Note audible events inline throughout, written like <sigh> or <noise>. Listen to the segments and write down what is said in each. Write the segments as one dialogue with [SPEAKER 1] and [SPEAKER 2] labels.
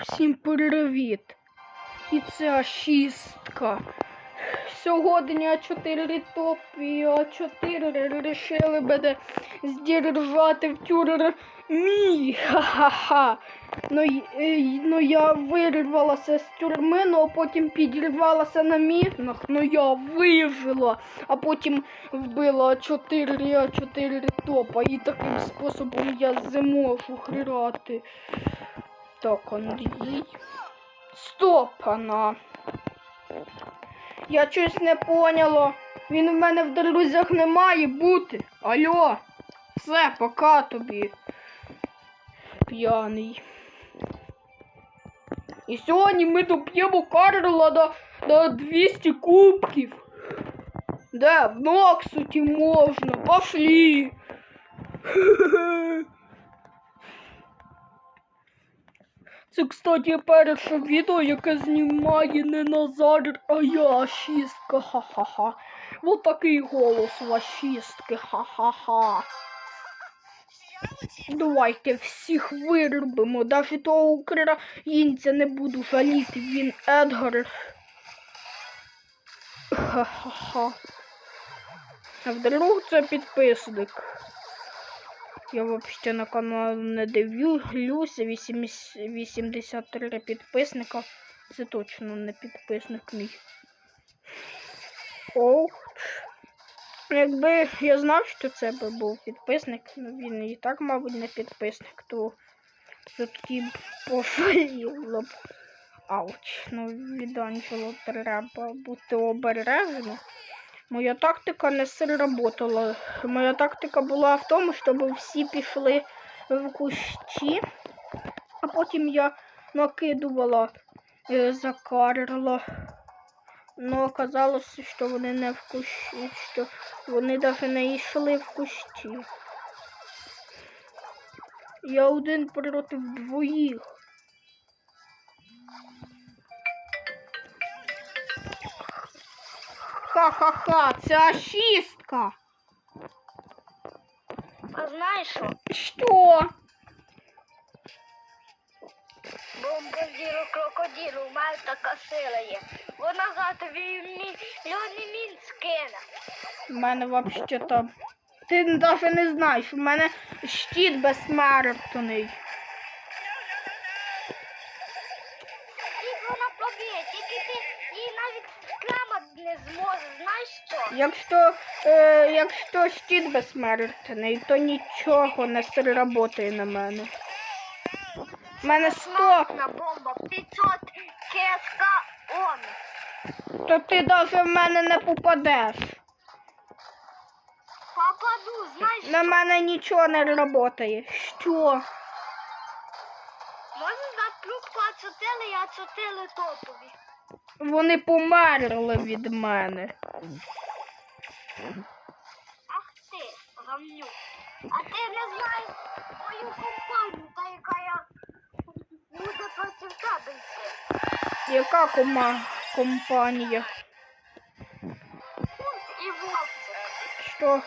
[SPEAKER 1] Всім привіт! І це шістка. Сьогодні А4 топ і А4 вирішили мене здержати в тюрмі. Ха-ха-ха. Ну, е, ну я вирвалася з тюрми, ну а потім підірвалася на мінах, ну я вижила, а потім вбила А4 А4 топа. І таким способом я зможу грати. Так, Андрій. Стоп, она. Я щось не поняла. Він в мене в друзях не має бути. Алло. Все, пока тобі. П'яний. І сьогодні ми доп'ємо Карла на, на 200 кубків. Де? В Ноксуті можна. Пошли. <laughs> Це, кстати, перше відео, яке знімає не Назар, а я шістка, ха-ха-ха. Вот такий голос вас ха-ха-ха. Давайте всіх вирубимо, навіть того українця не буду жаліти, він Едгар. Ха-ха-ха. А вдруг це підписник. Я вообще на канал не дивлюся. 80 83 підписника. Це точно не підписник мій. Оу. Якби я знав, що це би був підписник, ну він і так, мабуть, не підписник, то все-таки пожаліло б. Ауч, ну від Анджело треба бути обережно. Моя тактика не сработала. Моя тактика була в тому, щоб всі пішли в кущі, а потім я накидувала е, за Карла. Ну, оказалося, що вони не в кущі, що вони навіть не йшли в кущі. Я один проти двоїх. Ха-ха-ха, це шістка.
[SPEAKER 2] А знаєш що?
[SPEAKER 1] Що?
[SPEAKER 2] Бомбардіру крокодилу, у мене така сила є. Вона за тобі мільйони мін скине.
[SPEAKER 1] У мене там. Ти навіть не знаєш, у мене щит безсмертний.
[SPEAKER 2] І вона поб'є, навіть скламати не зможеш, знаєш що?
[SPEAKER 1] Якщо, е, якщо щит безсмертний, то нічого не сработає на мене. У мене 100,
[SPEAKER 2] Смертна бомба 500 КСК ОМ.
[SPEAKER 1] то ти навіть в мене не попадеш.
[SPEAKER 2] Попаду, знаєш
[SPEAKER 1] На
[SPEAKER 2] що?
[SPEAKER 1] мене нічого не працює. Що?
[SPEAKER 2] Можна дати трубку ацетили і ацетили топові.
[SPEAKER 1] Вони померли від мене.
[SPEAKER 2] Ах ти, гамнюк. А ти не знаєш мою компанію, та яка я буде проти тебе йти.
[SPEAKER 1] Яка кома компанія?
[SPEAKER 2] Фунт і вовчик.
[SPEAKER 1] Що?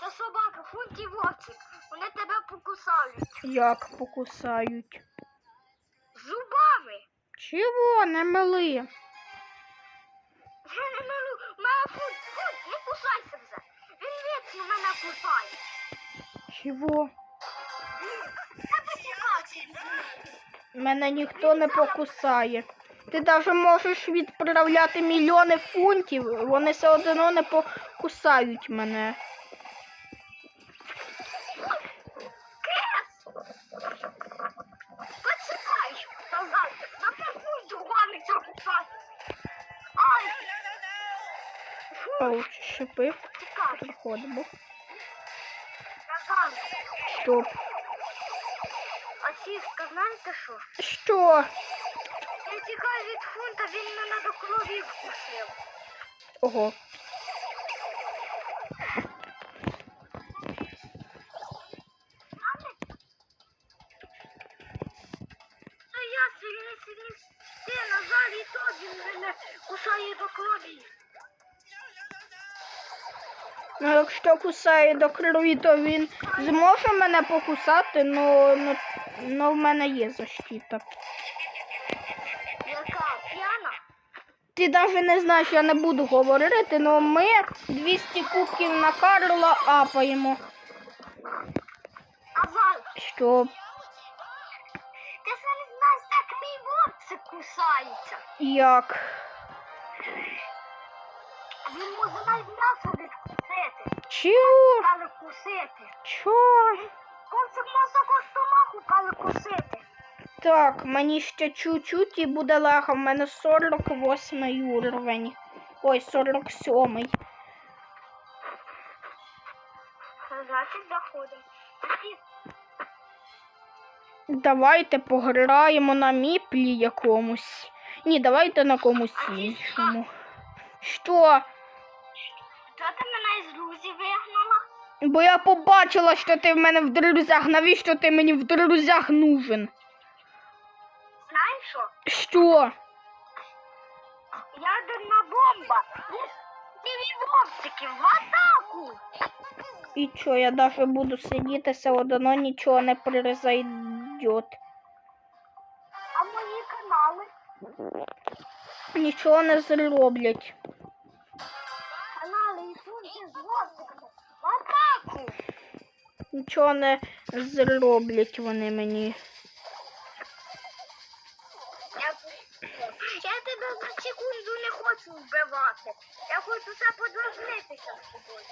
[SPEAKER 2] Це собака, фунт і вовчик. Вони тебе покусають.
[SPEAKER 1] Як покусають?
[SPEAKER 2] Зубами.
[SPEAKER 1] Чого не мили?
[SPEAKER 2] Я не милу. Мене не кусайся вже. Він вічно мене кусає. Тікати.
[SPEAKER 1] Мене ніхто не покусає. Ти навіть можеш відправляти мільйони фунтів, вони все одно не покусають мене. Приходимо.
[SPEAKER 2] Назад.
[SPEAKER 1] Стоп.
[SPEAKER 2] А сіска, знаєте що?
[SPEAKER 1] Що?
[SPEAKER 2] Я тікаю від фунта, він мене до крові вкусив.
[SPEAKER 1] Ого.
[SPEAKER 2] Та я сильний сильний ти назад і то він мене кусає до крові.
[SPEAKER 1] Ну, якщо кусає до крові, то він зможе мене покусати, ну, ну Ну, в мене є защита.
[SPEAKER 2] Яка п'яна?
[SPEAKER 1] Ти навіть не знаєш, я не буду говорити, але ми 200 кубків на Карла апаємо.
[SPEAKER 2] Казав,
[SPEAKER 1] Що
[SPEAKER 2] ти ж не знаєш, як мій вовцик кусається.
[SPEAKER 1] як?
[SPEAKER 2] Він може навіть м'ясо відкусити.
[SPEAKER 1] Чого?
[SPEAKER 2] Але кусити.
[SPEAKER 1] Чого?
[SPEAKER 2] Вовцик може костомаху, але кусити.
[SPEAKER 1] Так, мені ще чуть-чуть і буде легко. В мене 48 уровень. Ой, 47.
[SPEAKER 2] Значить, заходимо.
[SPEAKER 1] Давайте пограємо на міплі якомусь. Ні, давайте на комусь іншому. Що?
[SPEAKER 2] Що ти мене?
[SPEAKER 1] Бо я побачила, що ти в мене в друзях. Навіщо ти мені в друзях нужен?
[SPEAKER 2] Знаєш що?
[SPEAKER 1] Що?
[SPEAKER 2] Ядерна бомба. Диві в атаку.
[SPEAKER 1] І що, я даже буду сидіти все одно нічого не произойдет.
[SPEAKER 2] А мої канали?
[SPEAKER 1] Нічого не зроблять.
[SPEAKER 2] Канали з. В атаку.
[SPEAKER 1] Нічого не зроблять вони мені.
[SPEAKER 2] Я, я тебе на секунду не хочу вбивати. Я хочу все подражнитися з тобою.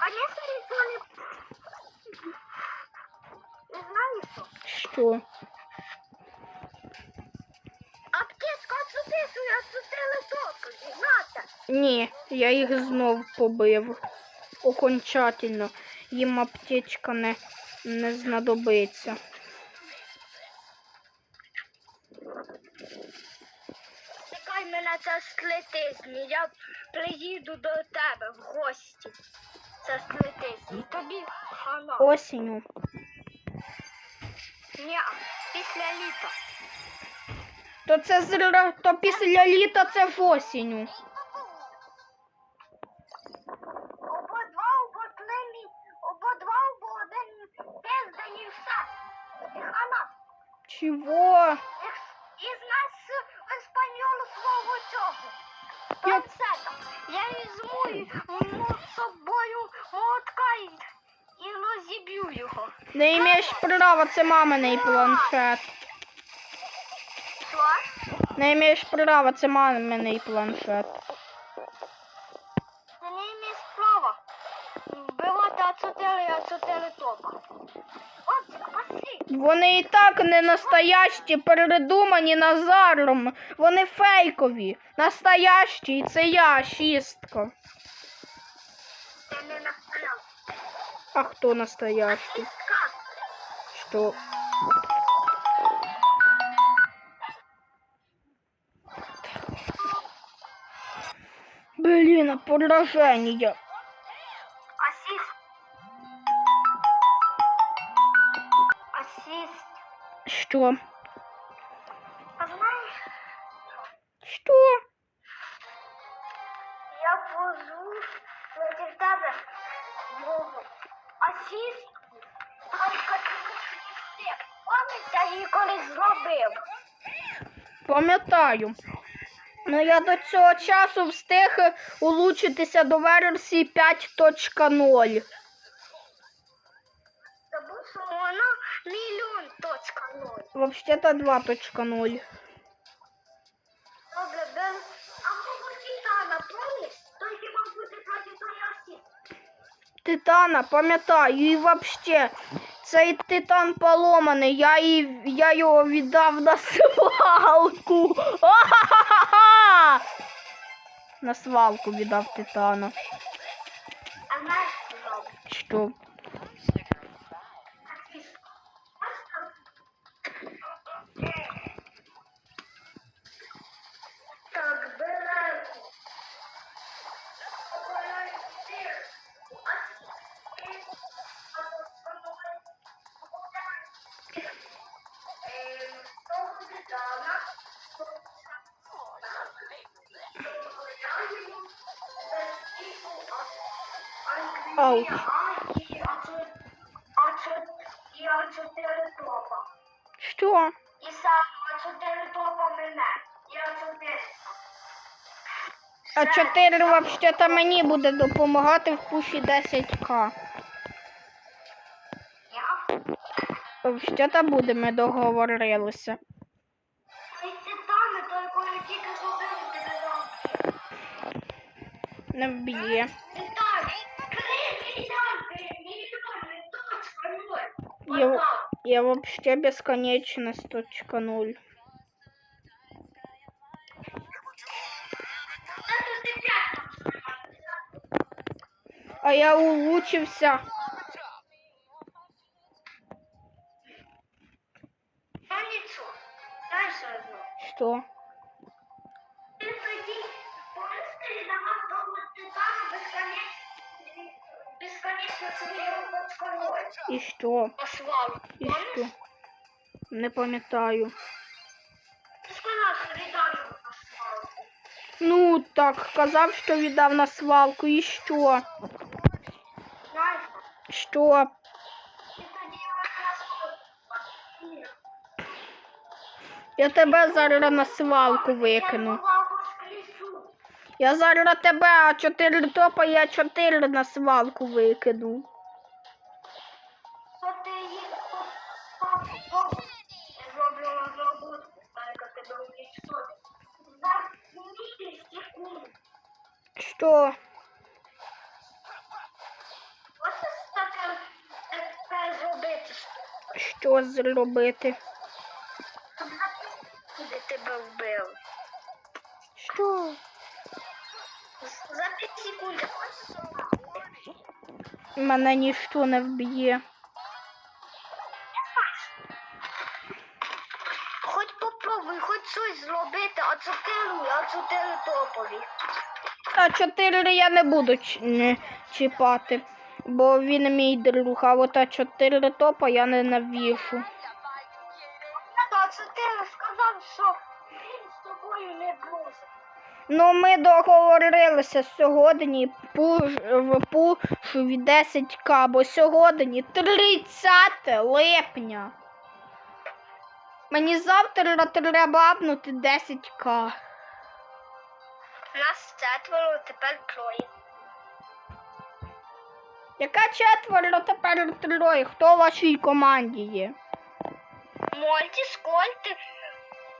[SPEAKER 2] А якщо ніхто не... І знаєш що?
[SPEAKER 1] Що?
[SPEAKER 2] Аптечка отсутисує, отсутили топи. Знати.
[SPEAKER 1] Ні, я їх знов побив. Окончательно. Їм аптечка не, не знадобиться.
[SPEAKER 2] Чекай мене це слетизні. Я приїду до тебе в гості. Це слетизні. Тобі хана.
[SPEAKER 1] Осінню.
[SPEAKER 2] Ні, після літа.
[SPEAKER 1] То це зра... то після літа це в осінню. Як-
[SPEAKER 2] Я візьму з собою молотка і, і розіб'ю його.
[SPEAKER 1] Не імеш права, це маминий планшет.
[SPEAKER 2] Що?
[SPEAKER 1] Не маєш права, це маминий планшет.
[SPEAKER 2] Ти не маєш права вбивати ацотели і ацотели топа. От, пошли.
[SPEAKER 1] Вони і так не настоящі, передумані Назаром. Вони фейкові. Настоящі, і це я, шістка.
[SPEAKER 2] Ти не настояв.
[SPEAKER 1] А хто настоящий? Що? Блін, пораження. Що?
[SPEAKER 2] А знаєш,
[SPEAKER 1] Що?
[SPEAKER 2] я позу проти тебе мову. Асіст. Пам'ятаєш, її колись зробив.
[SPEAKER 1] Пам'ятаю. Ну я до цього часу встиг улучшитися до версії 5.0.
[SPEAKER 2] твоєї асіст.
[SPEAKER 1] Титана, пам'ятаю, і вообще, цей титан поломаний, я, і, я його віддав на свалку. О-ха-ха-ха! <laughs> На свалку віддав титана.
[SPEAKER 2] Що
[SPEAKER 1] Ауч.
[SPEAKER 2] А це топа.
[SPEAKER 1] Що?
[SPEAKER 2] І сам а чотири топа мене. Я чотири.
[SPEAKER 1] А 4 взагалі мені буде допомагати в пуші 10к.
[SPEAKER 2] Я?
[SPEAKER 1] Взагалі буде, ми договорилися. Не вб'є. Я,
[SPEAKER 2] Отак.
[SPEAKER 1] я вообще безконечность точка нуль.
[SPEAKER 2] Це тут і п'ять там займається.
[SPEAKER 1] А я улучшився.
[SPEAKER 2] Ну
[SPEAKER 1] І що? І що? Не пам'ятаю. Ну так, казав, що віддав на свалку. І що? Що? Я тебе зараз на свалку викину.
[SPEAKER 2] Я
[SPEAKER 1] зараз тебе, а 4 топа, я 4 на свалку викину.
[SPEAKER 2] Що ти їх
[SPEAKER 1] Мене ніщо не вб'є.
[SPEAKER 2] Хоч попробуй, хоч щось зробити, а чотири, а чотири топові.
[SPEAKER 1] А чотири я не буду чіпати, бо він мій друг, а от а чотири топа я не навішу. Ну, ми договорилися сьогодні пуш, в пушу від 10к, бо сьогодні 30 липня. Мені завтра треба апнути 10к.
[SPEAKER 2] Нас четверо, тепер троє.
[SPEAKER 1] Яка четверо тепер троє? Хто в вашій команді є?
[SPEAKER 2] Мольті, Скольти,